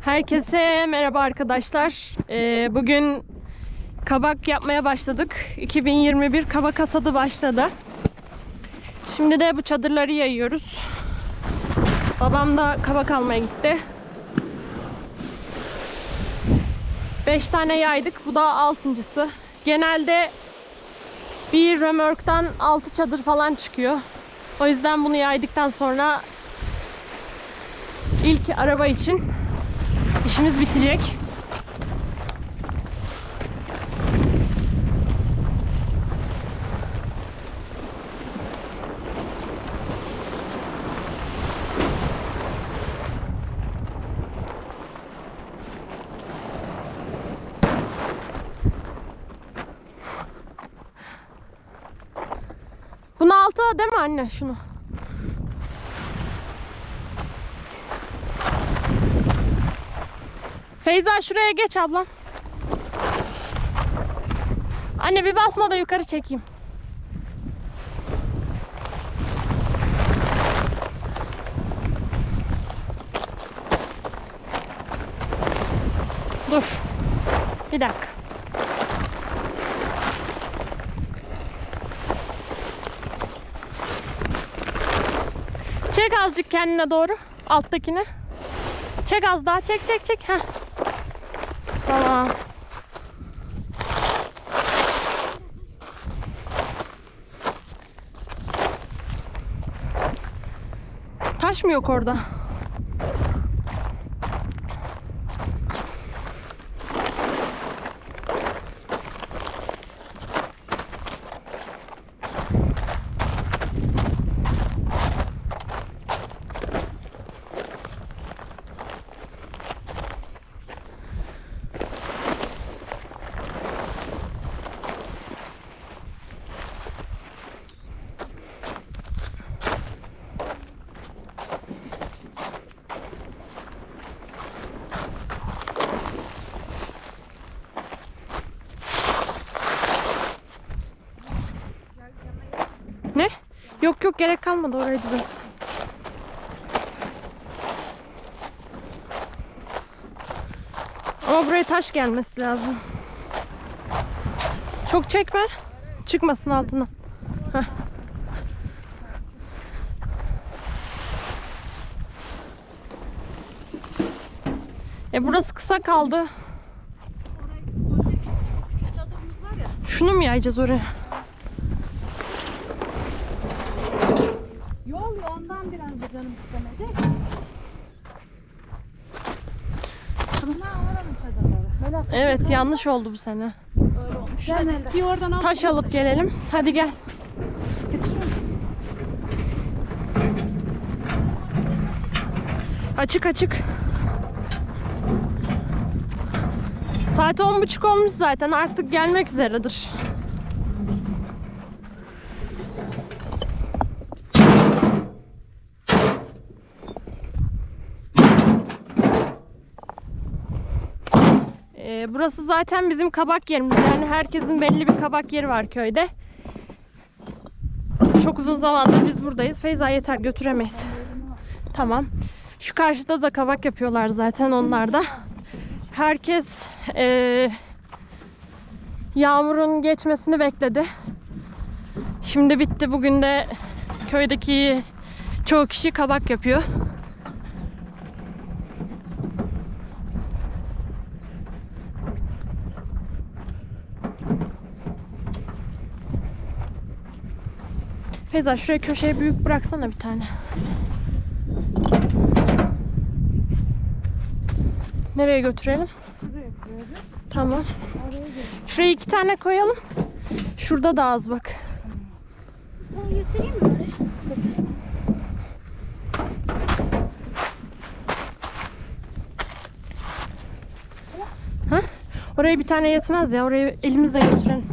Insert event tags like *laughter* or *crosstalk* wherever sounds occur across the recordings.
Herkese merhaba arkadaşlar. Ee, bugün kabak yapmaya başladık. 2021 kabak hasadı başladı. Şimdi de bu çadırları yayıyoruz. Babam da kabak almaya gitti. 5 tane yaydık. Bu da altıncısı. Genelde bir römorktan 6 çadır falan çıkıyor. O yüzden bunu yaydıktan sonra ilk araba için işimiz bitecek. Bunu değil mi anne şunu? Feyza şuraya geç ablam. Anne bir basma da yukarı çekeyim. Dur. Bir dakika. Çek azıcık kendine doğru. Alttakine. Çek az daha. Çek çek çek. Heh. Tamam. Taş mı yok orada? Ne? Yok yok gerek kalmadı orayı düzelt. Ama buraya taş gelmesi lazım. Çok çekme. Çıkmasın altına. Heh. E burası kısa kaldı. Şunu mu yayacağız oraya? Yol ya ondan biraz da canım istemedi. Bunlar oranın çadırları. Evet yanlış oldu bu sene. öyle olmuş. Yani bir oradan al. Taş alıp gelelim. Hadi gel. Açık açık. Saat on buçuk olmuş zaten. Artık gelmek üzeredir. Ee, burası zaten bizim kabak yerimiz. Yani herkesin belli bir kabak yeri var köyde. Çok uzun zamandır biz buradayız. Feyza yeter götüremeyiz. Tamam. Şu karşıda da kabak yapıyorlar zaten onlar da. Herkes eee, yağmurun geçmesini bekledi. Şimdi bitti. Bugün de köydeki çoğu kişi kabak yapıyor. Feyza şuraya köşeye büyük bıraksana bir tane. Nereye götürelim? Tamam. Şuraya iki tane koyalım. Şurada da az bak. Bunu getireyim mi oraya? Oraya bir tane yetmez ya. Oraya elimizle götürelim.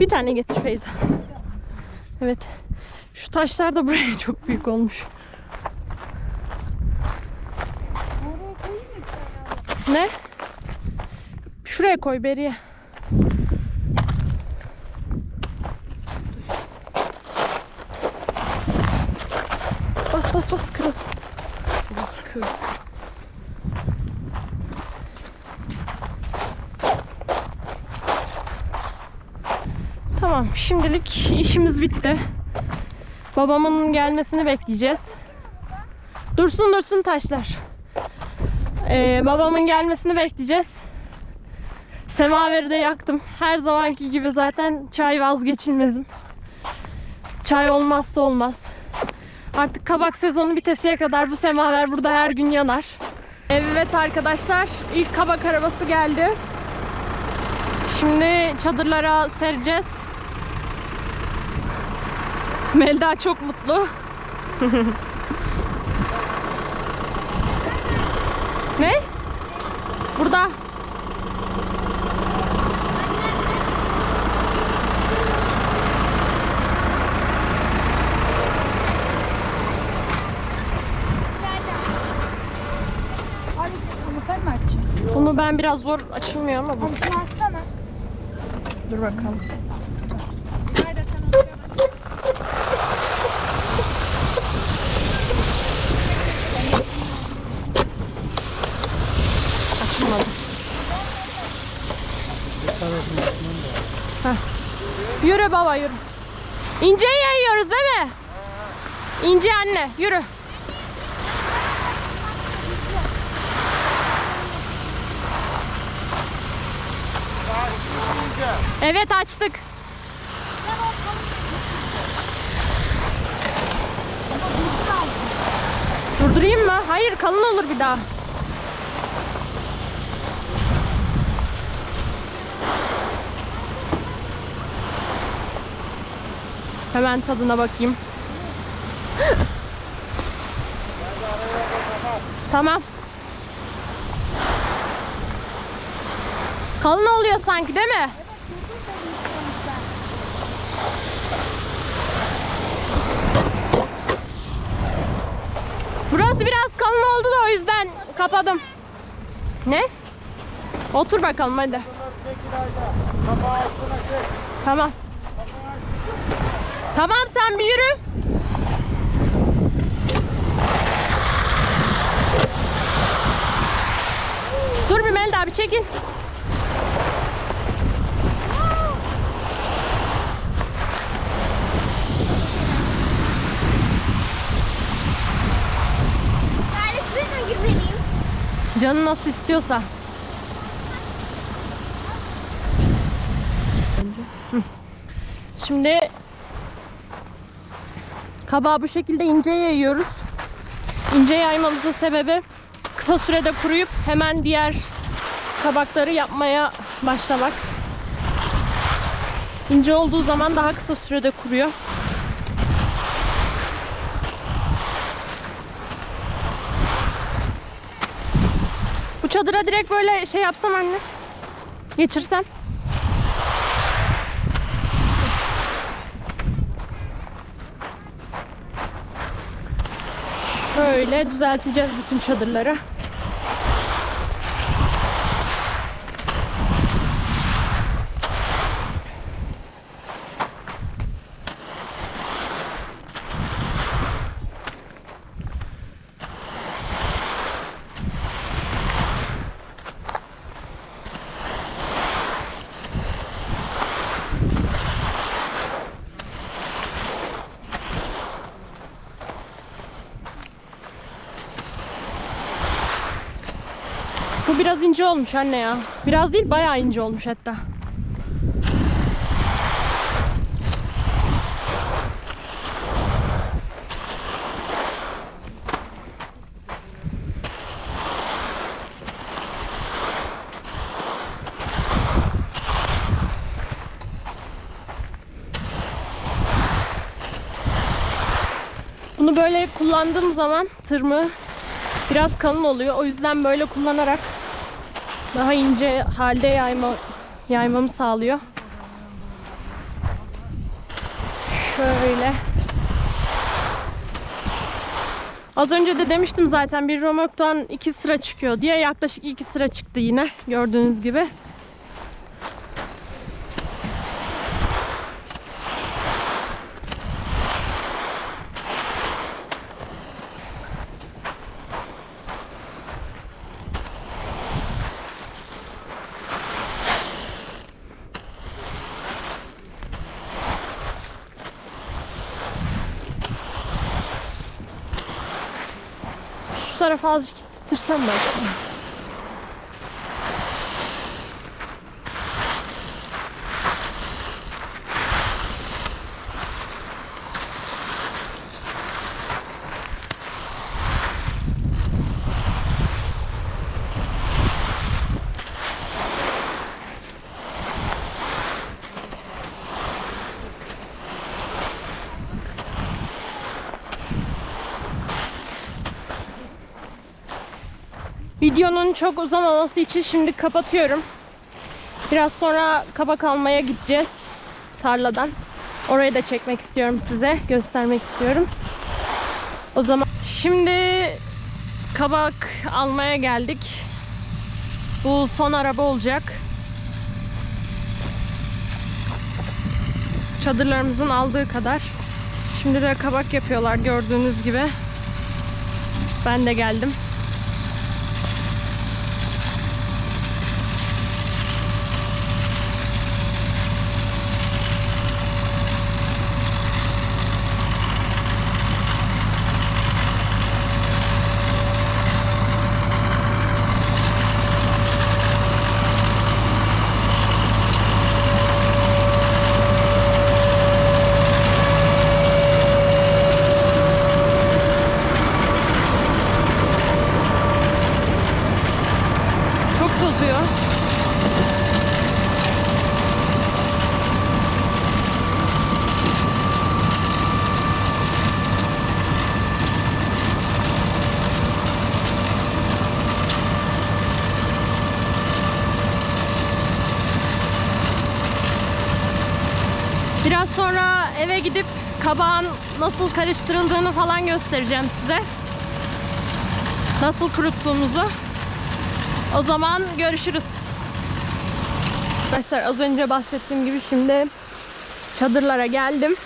Bir tane getir Feyza. Evet. Şu taşlar da buraya çok büyük olmuş. Ne? Şuraya koy beriye. Bas bas bas kırılsın. Biraz kız. Şimdilik işimiz bitti. Babamın gelmesini bekleyeceğiz. Dursun dursun taşlar. Ee, babamın gelmesini bekleyeceğiz. Semaveri de yaktım. Her zamanki gibi zaten çay vazgeçilmezim. Çay olmazsa olmaz. Artık kabak sezonu bitesiye kadar bu semaver burada her gün yanar. Evet arkadaşlar ilk kabak arabası geldi. Şimdi çadırlara sereceğiz. Melda çok mutlu. *laughs* ne? Burada. Bunu sen mi açacaksın? Bunu ben biraz zor açılmıyor ama bu. Abi şunu açsana. Dur bakalım. Haydi sen onu Açılmadı. Heh. Yürü baba yürü. İnceyi yayıyoruz değil mi? İnce anne yürü. Evet açtık. Durdurayım mı? Hayır kalın olur bir daha. Hemen tadına bakayım. tamam. Kalın oluyor sanki değil mi? Burası biraz kalın oldu da o yüzden kapadım. Ne? Otur bakalım hadi. Tamam. Tamam sen bir yürü. Dur bir Melda bir çekil. Terlik suyuna girmeliyim. Canın nasıl istiyorsa. Şimdi kabağı bu şekilde ince yayıyoruz. İnce yaymamızın sebebi kısa sürede kuruyup hemen diğer kabakları yapmaya başlamak. İnce olduğu zaman daha kısa sürede kuruyor. Bu çadıra direkt böyle şey yapsam anne. Geçirsem. Şöyle düzelteceğiz bütün çadırları. Biraz ince olmuş anne ya. Biraz değil bayağı ince olmuş hatta. Bunu böyle kullandığım zaman tırmığı biraz kalın oluyor. O yüzden böyle kullanarak daha ince halde yayma, yaymamı sağlıyor. Şöyle. Az önce de demiştim zaten bir romorktan iki sıra çıkıyor diye yaklaşık iki sıra çıktı yine gördüğünüz gibi. Tarafa azıcık ittirsem belki. Videonun çok uzamaması için şimdi kapatıyorum. Biraz sonra kabak almaya gideceğiz tarladan. Orayı da çekmek istiyorum size, göstermek istiyorum. O zaman şimdi kabak almaya geldik. Bu son araba olacak. Çadırlarımızın aldığı kadar. Şimdi de kabak yapıyorlar gördüğünüz gibi. Ben de geldim. Çok tozuyor. Biraz sonra eve gidip kabağın nasıl karıştırıldığını falan göstereceğim size. Nasıl kuruttuğumuzu. O zaman görüşürüz. Arkadaşlar az önce bahsettiğim gibi şimdi çadırlara geldim.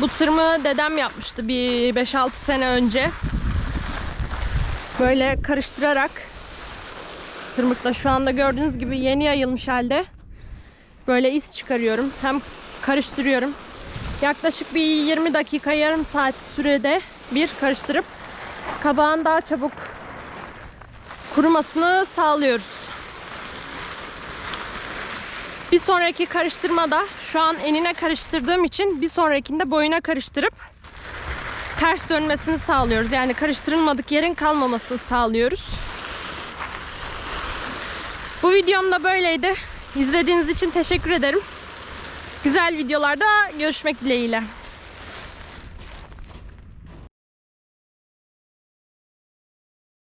Bu tırmığı dedem yapmıştı bir 5-6 sene önce. Böyle karıştırarak tırmıkla şu anda gördüğünüz gibi yeni yayılmış halde. Böyle iz çıkarıyorum. Hem karıştırıyorum. Yaklaşık bir 20 dakika yarım saat sürede bir karıştırıp kabağın daha çabuk kurumasını sağlıyoruz. Bir sonraki karıştırmada şu an enine karıştırdığım için bir sonrakinde boyuna karıştırıp ters dönmesini sağlıyoruz. Yani karıştırılmadık yerin kalmamasını sağlıyoruz. Bu videom da böyleydi. İzlediğiniz için teşekkür ederim. Güzel videolarda görüşmek dileğiyle.